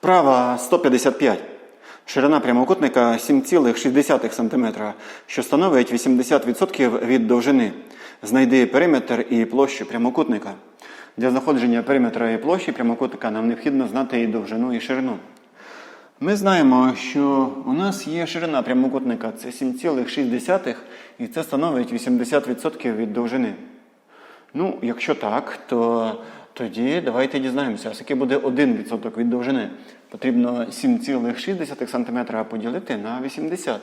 Вправа 155. Ширина прямокутника 7,6 см, що становить 80% від довжини. Знайди периметр і площу прямокутника. Для знаходження периметра і площі прямокутника нам необхідно знати і довжину, і ширину. Ми знаємо, що у нас є ширина прямокутника це 7,6, і це становить 80% від довжини. Ну, якщо так, то тоді давайте дізнаємося, скільки буде 1% від довжини. Потрібно 7,6 см поділити на 80.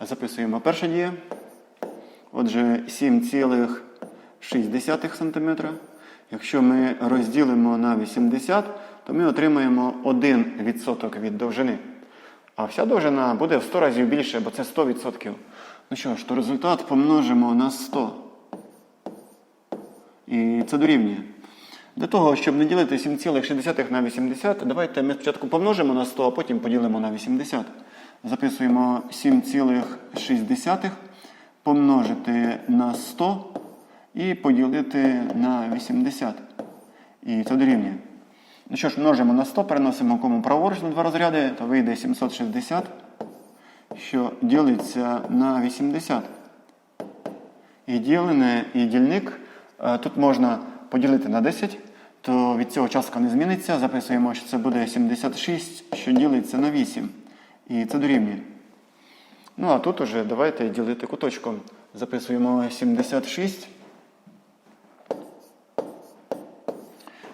Записуємо перша дія. Отже, 7,6 см. Якщо ми розділимо на 80, то ми отримаємо 1% від довжини. А вся довжина буде в 100 разів більше, бо це 100%. Ну що ж, то результат помножимо на 100. І це дорівнює. Для того, щоб не ділити 7,6 на 80, давайте ми спочатку помножимо на 100, а потім поділимо на 80. Записуємо 7,6 помножити на 100 і поділити на 80. І це дорівнює. Ну що ж, множимо на 100, переносимо кому праворуч на два розряди, то вийде 760, що ділиться на 80. І ділене, і дільник е, тут можна поділити на 10, то від цього частка не зміниться. Записуємо, що це буде 76, що ділиться на 8. І це дорівнює. Ну, а тут уже давайте ділити куточком. Записуємо 76.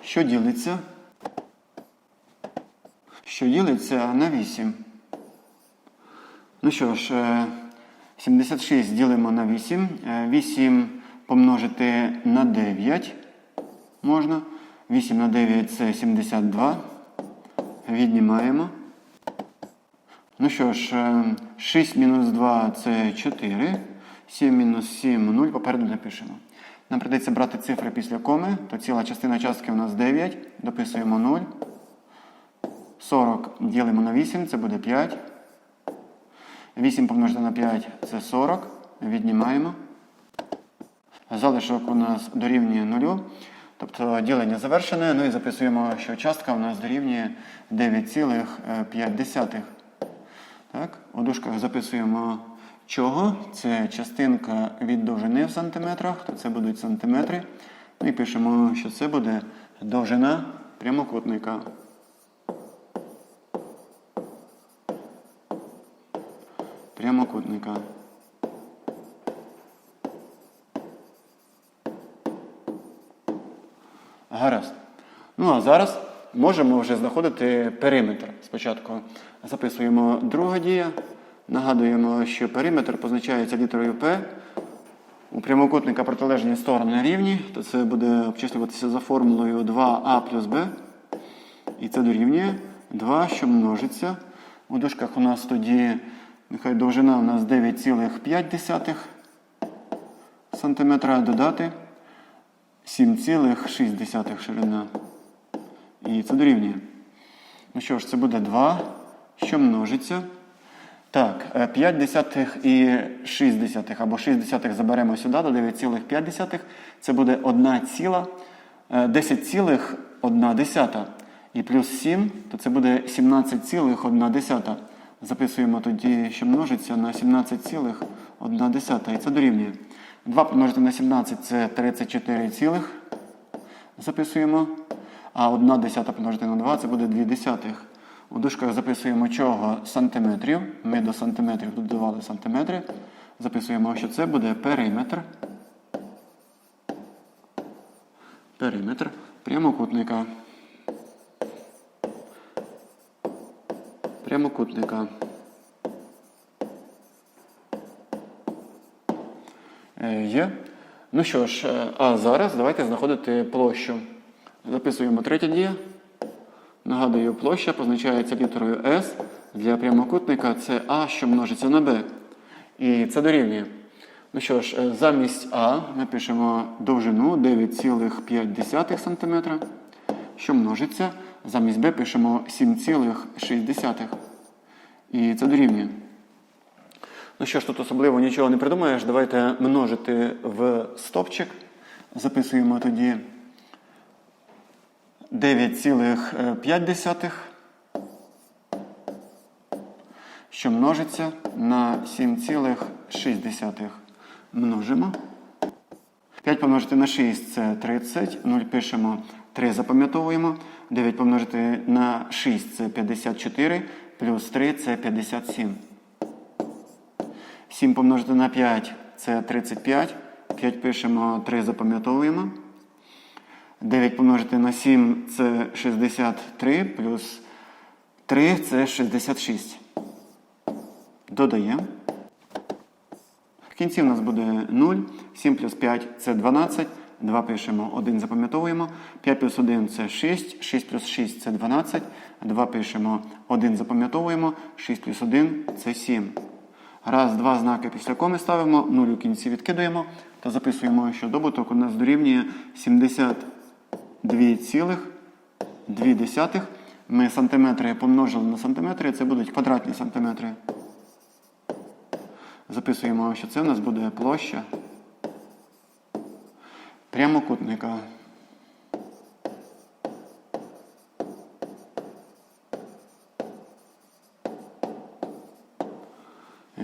Що ділиться? Що ділиться на 8. Ну що ж, е, 76 ділимо на 8. Е, 8 помножити на 9 можна. 8 на 9 це 72. Віднімаємо. Ну що ж, е, 6 мінус 2 це 4. 7 мінус 7 0. Попереду напишемо. Нам прийдеться брати цифри після коми, то ціла частина частки у нас 9. Дописуємо 0. 40 ділимо на 8, це буде 5. 8 помножити на 5 це 40. Віднімаємо. Залишок у нас дорівнює 0. Тобто ділення завершене. Ну і записуємо, що частка у нас дорівнює 9,5. Так, У дужках записуємо чого. Це частинка від довжини в сантиметрах, то це будуть сантиметри. Ну і пишемо, що це буде довжина прямокутника. Прямокутника. Гаразд. Ну а зараз можемо вже знаходити периметр. Спочатку записуємо друга дія. Нагадуємо, що периметр позначається літерою П. У прямокутника протилежні сторони рівні, то це буде обчислюватися за формулою 2а плюс b. І це дорівнює 2, що множиться. У дужках у нас тоді нехай довжина у нас 9,5 см додати 7,6 ширина. І це дорівнює. Ну що ж, це буде 2, що множиться. Так, 5 десятих і 6 десятих, або 6 десятих заберемо сюди до 9,5. Це буде 1 ціла, 10,1 десята. І плюс 7, то це буде 17,1 десята. Записуємо тоді, що множиться на 17,1. І це дорівнює. 2 помножити на 17 це 34 цілих. Записуємо. А 1 десята помножити на 2 це буде 2 десятих. У дужках записуємо чого сантиметрів. Ми до сантиметрів додавали сантиметри. Записуємо, що це буде периметр. Периметр прямокутника. Прямокутника. Є. Ну що ж, е, а зараз давайте знаходити площу. Записуємо третя дія. Нагадую, площа позначається літерою S. Для прямокутника це А, що множиться на Б. І це дорівнює. Ну що ж, е, замість А ми пишемо довжину 9,5 см, що множиться. Замість Б пишемо 7,6. І це дорівнює. Ну що ж, тут особливо нічого не придумаєш. Давайте множити в стопчик. Записуємо тоді 9,5 що множиться на 7,6. Множимо. 5 помножити на 6 це 30. 0 пишемо, 3 запам'ятовуємо. 9 помножити на 6 це 54. Плюс 3 це 57. 7 помножити на 5 це 35. 5 пишемо, 3 запам'ятовуємо. 9 помножити на 7 це 63, плюс 3 це 66. Додаємо. В кінці у нас буде 0. 7 плюс 5 це 12. 2 пишемо, 1 запам'ятовуємо. 5 плюс 1 це 6. 6 плюс 6 це 12. 2 пишемо, 1 запам'ятовуємо. 6 плюс 1 це 7. Раз, два знаки після коми ставимо, 0 у кінці відкидуємо та записуємо, що добуток у нас дорівнює 72,2. Ми сантиметри помножили на сантиметри, це будуть квадратні сантиметри. Записуємо, що це у нас буде площа прямокутника.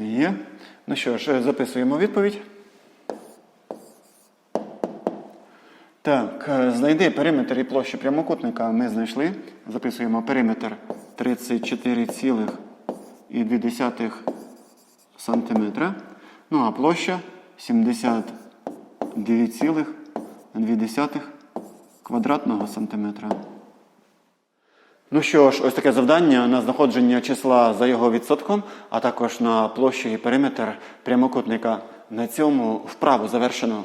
Є. Ну що ж, записуємо відповідь. Так, е, знайди периметр і площу прямокутника ми знайшли. Записуємо периметр 34,2 сантиметра. Ну а площа 79,2 квадратного сантиметра. Ну що ж, ось таке завдання на знаходження числа за його відсотком, а також на площу і периметр прямокутника. На цьому вправу завершено.